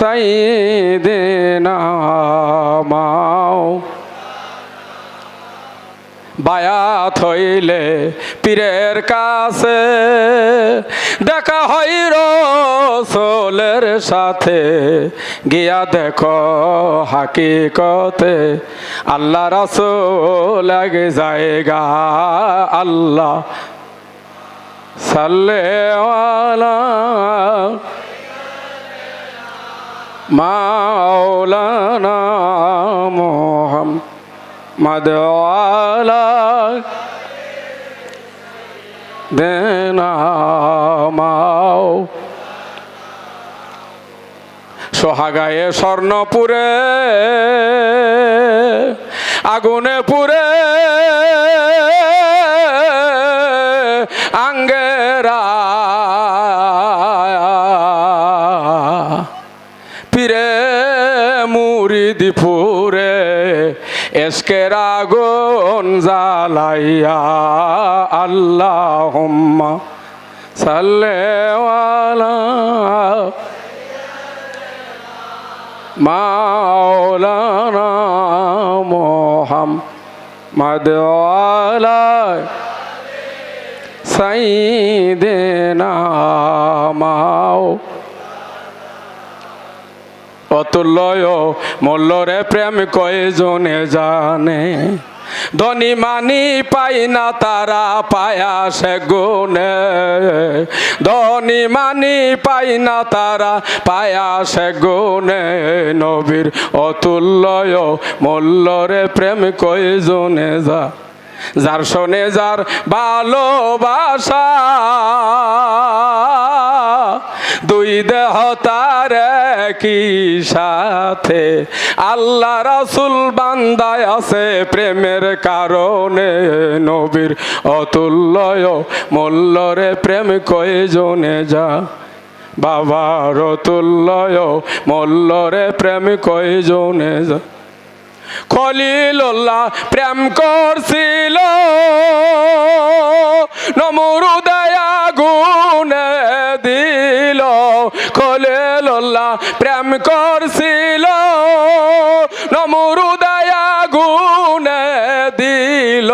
সাইদেনা মাও বায়াত হইলে পীরের কাছে দেখা হয় রসোলের সাথে। গিয়া দেখো হাকিকতে আল্লাহ রসোল আগে জায়গা আল্লাহ সাল্লে মাওলানা মোহাম্মদ ওয়ালা দেনা সোহাগায়ে স্বর্ণপুরে আগুনে পুরে আঙ্গেরা এসকের আগুন জ্বালাইয়া আল্লাহ সাল্লেওয়ালা মাওলানা মোহাম্মদ ওয়ালা সাইদেনা মাও অতুল্য মল্লরে প্রেম কয়জনে জানে? ধনী মানি পাই না তারা পায়া সে গুনে ধনী মানি পাই না তারা পায়া সে গুনে নবীর অতুল্য মল্লরে প্রেম কয়জনে যা যার শোনে যার ভালোবাসা, দুই দেহ তার কি সাথে। আল্লাহ রাসুল বান্দায় আছে প্রেমের কারণে, নবীর অতুল্য মল্লরে প্রেম কয়জনে যা বাবার অতুল্য মল্লরে প্রেম কয়জনে যা খলিল্লাহ প্রেম করছিল। নমরুদয়া গুনে দিল। খলিল্লাহ প্রেম করছিল। নমরুদয়া গুনে দিল।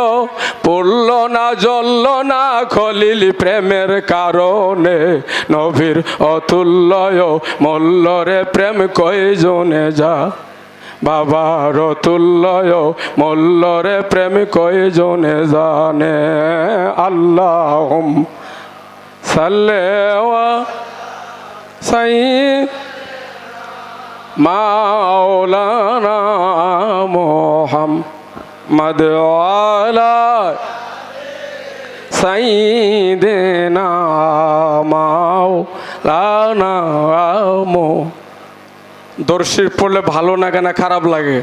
পড়ল না, জ্বলল না খলিল প্রেমের কারণে। নবীর অতুল্য মল্লরে প্রেম কয়জনে যা বাবা রতুল্লয়, মল্লরে প্রেম কয়জনে জানে? আল্লাহ সাল্লে সাই মাওলানা মোহাম্মদ ওয়ালা সাইদেনা মাওলানা মো দর্শির পড়লে ভালো লাগে না, খারাপ লাগে?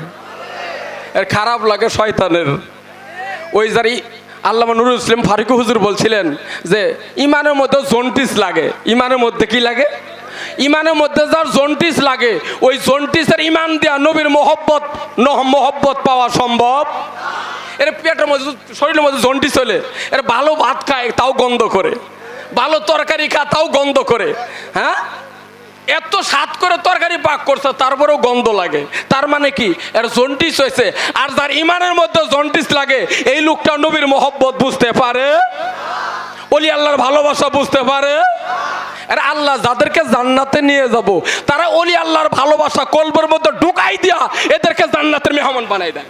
এর খারাপ লাগে শয়তানের। ওই যারি আল্লামা নুরুল ইসলাম ফারুক হুজুর বলছিলেন যে, ইমানের মধ্যে জন্টিস লাগে। ইমানের মধ্যে কি লাগে? ইমানের মধ্যে যার জন্টিস লাগে, ওই জন্টিসের ইমান দেয়া নবীর মোহব্বত মোহব্বত পাওয়া সম্ভব। এর পেটের মধ্যে শরীরের মধ্যে জন্টিস হলে এর ভালো ভাত খায়, তাও গন্ধ করে। ভালো তরকারি খা, তাও গন্ধ করে। হ্যাঁ? এত স্বাদ করে তরকারি পাক করছে, তারপরেও গন্ধ লাগে। তার মানে কি? এর জন্টিস হয়েছে। আর যার ইমানের মধ্যে জন্টিস লাগে, এই লোকটা নবীর মোহব্বত বুঝতে পারে? অলি আল্লাহর ভালোবাসা বুঝতে পারে? আর আল্লাহ যাদেরকে জান্নাতে নিয়ে যাব, তারা অলি আল্লাহর ভালোবাসা কল্পের মধ্যে ঢুকাই দিয়া এদেরকে জান্নাতের মেহমান বানাই দেয়।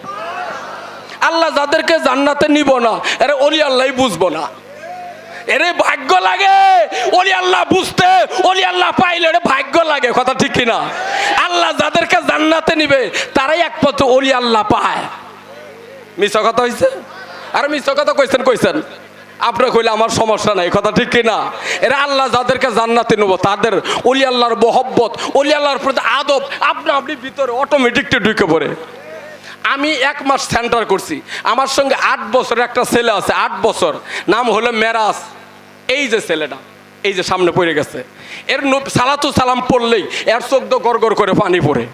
আল্লাহ যাদেরকে জান্নাতে নিব না, এরা অলি আল্লাহ বুঝব না। এরে ভাগ্য লাগে। ওলি আল্লাহ বুঝতে, ওলি আল্লাহ পাইলে এরে ভাগ্য লাগে, কথা ঠিক কিনা? আল্লাহ যাদেরকে জান্নাতে নিবে, তারাই একমাত্র ওলি আল্লাহ পায়। মিছ কথা হয়েছে আর মিছ কথা কইছেন কইছেন। আপনার কইলে আমার সমস্যা নাই, কথা ঠিক কিনা? এরা আল্লাহ যাদেরকে জান্নাতে নেব, তাদের অলি আল্লাহর মহব্বত অলি আল্লাহর প্রতি আদব, আপনি আপনি ভিতরে অটোমেটিকটি ঢুকে পড়ে। আমি এক মাস সেন্টার করছি। আমার সঙ্গে আট বছরের একটা ছেলে আছে, আট বছর। নাম হলো মেরাজ। এই যে ছেলেটা, এই যে সামনে পড়ে গেছে, এর সালাতু সালাম পড়লেই এর চোখ দিয়ে গড় করে পানি পড়ে।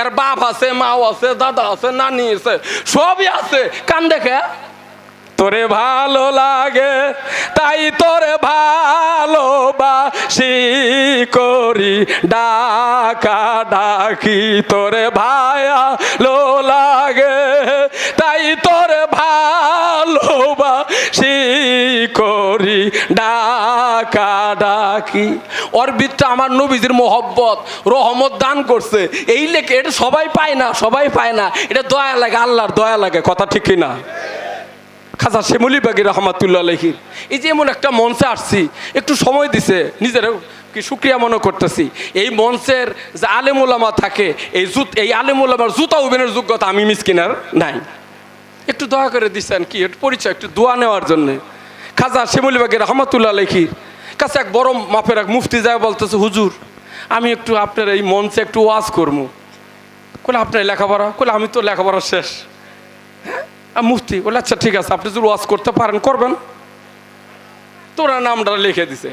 এর বাপ আছে, মাও আছে, দাদা আছে, নানি আছে, সবই আছে, কান দেখে। তোরে ভালো লাগে, তাই তোরে ভালোবাসি করি, ডাকা ডাকি তোরে ভালো লাগে, তাই তোরে ভালোবাসি করি। ডাকা ডাকি। ওর ভিতরে আমার নবীজির মোহব্বত, রহমত দান করছে। এই লেখে এটা সবাই পায় না, সবাই পায় না। এটা দয়া লাগে, আল্লাহর দয়া লাগে, কথা ঠিক না খাজা শেমুলি বাগি রহমাতুল্লাহ আলহির এই যে এমন একটা মঞ্চে আসছি, একটু সময় দিছে, নিজের কি সুক্রিয়া মনে করতেছি। এই মঞ্চের যে আলেমুলামা থাকে, এই জুত, এই আলেমুলামার জুতা উবেনের যোগ্যতা আমি মিসকিনার নাই। একটু দয়া করে দিচ্ছেন কি, একটু পরিচয়, একটু দোয়া নেওয়ার জন্য। খাজা শেমুলি বাগি রহমাতুল্লাহ আলহির কাছে এক বড় মাপের এক মুফতি যায় বলতেছে, হুজুর, আমি একটু আপনার এই মঞ্চে একটু ওয়াজ করব কোলে আপনার লেখাপড়া? কোলে আমি তো লেখাপড়া শেষ। হ্যাঁ? মুফতি বলে আচ্ছা ঠিক আছে, আপনি যদি ওয়াজ করতে পারেন, করবেন। তো ওনার নামটা লিখে দিছে।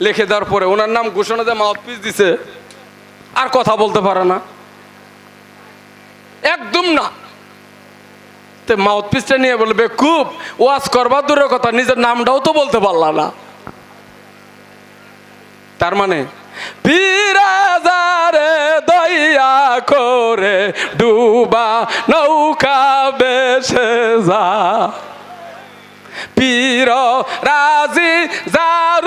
লিখে দেওয়ার পরে ওনার নাম ঘোষণা দিয়ে মাউথপিস দিছে। আর কথা বলতে পারে না। একদম না। তো মাউথপিসটা নিয়ে বলবে খুব ওয়াজ করবার দূরের কথা, নিজের নামটাও তো বলতে পারলা না। তার মানে পিরাজারে দইয়া করে ডুবা নৌকা বেসে যা। পীর রাজি যার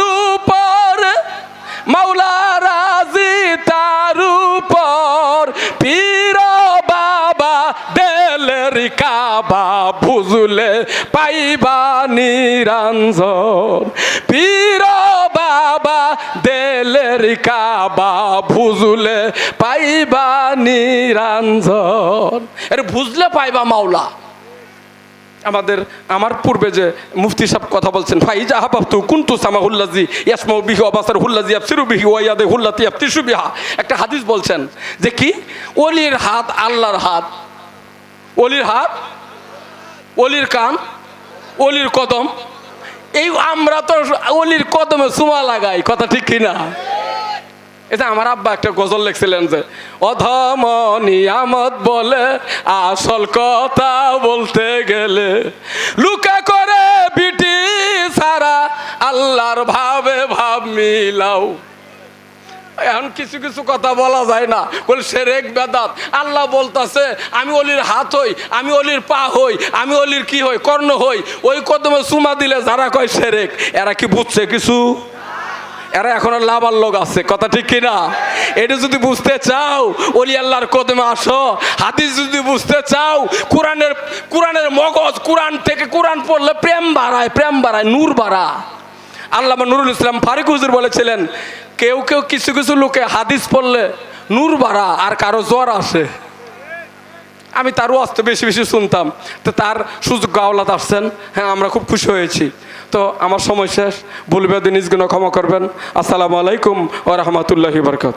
বুঝলে পাইবা নিরঞ্জন। পীর বাবা দেলের কাবা বুঝলে পাইবা নিরঞ্জন। এর বুঝলে পাইবা মাওলা। আমাদের, আমার পূর্বে যে মুফতি সাহেব কথা বলছেন ভাই যা হাবাবতু কুন্তু সামা হুল্লাজি ইয়াসমা বিহি অবাসার হুল্লাজি আফসিরু বিহি ওয়াইয়াদে হুল্লাতি আফতিসু বিহা। একটা হাদিস বলছেন যে কি? অলির হাত আল্লাহর হাত। অলির হাত অলির কান, অলির কদম। এই আমরা তো অলির কদমে সুমা লাগাই, কথা ঠিক কিনা? এটা আমার আব্বা একটা গজল লিখছিলেন যে অধম নিয়ামত বলে আসল কথা বলতে গেলে লুকা করে বিটি সারা আল্লাহর ভাবে ভাব মিলাও। এখন কিছু কিছু কথা বলা যায় না। বলে সেরেক বেদাত। আল্লাহ বলতাছে, আমি অলির হাত হই, আমি অলির পা হই, আমি অলির কি হই, কর্ণ হই। ওই কদমে সুমা দিলে যারা কয় সেরেক এরা কি বুঝছে কিছু? এরা এখনও লাভার লোক আছে, কথা ঠিক কিনা এটা যদি বুঝতে চাও, অলি আল্লাহর কদমে আসো। হাদিস যদি বুঝতে চাও, কোরআনের কোরআনের মগজ কোরআন থেকে কোরআন পড়লে প্রেম বাড়ায় প্রেম বাড়ায়, নূর বাড়া আল্লামা নুরুল ইসলাম ফারিক হুজুর বলেছিলেন কেউ কেউ কিছু কিছু লোকে হাদিস পড়লে নূর বাড়া আর কারও জ্বর আসে। আমি তারও ওয়াজটা বেশি বেশি শুনতাম। তো তার সুযোগ গাওলাত আসছেন হ্যাঁ আমরা খুব খুশি হয়েছি। তো আমার সময় শেষ বলবে দিন নিজগুলো ক্ষমা করবেন। আসসালামু আলাইকুম ও রহমতুল্লাহি বরকত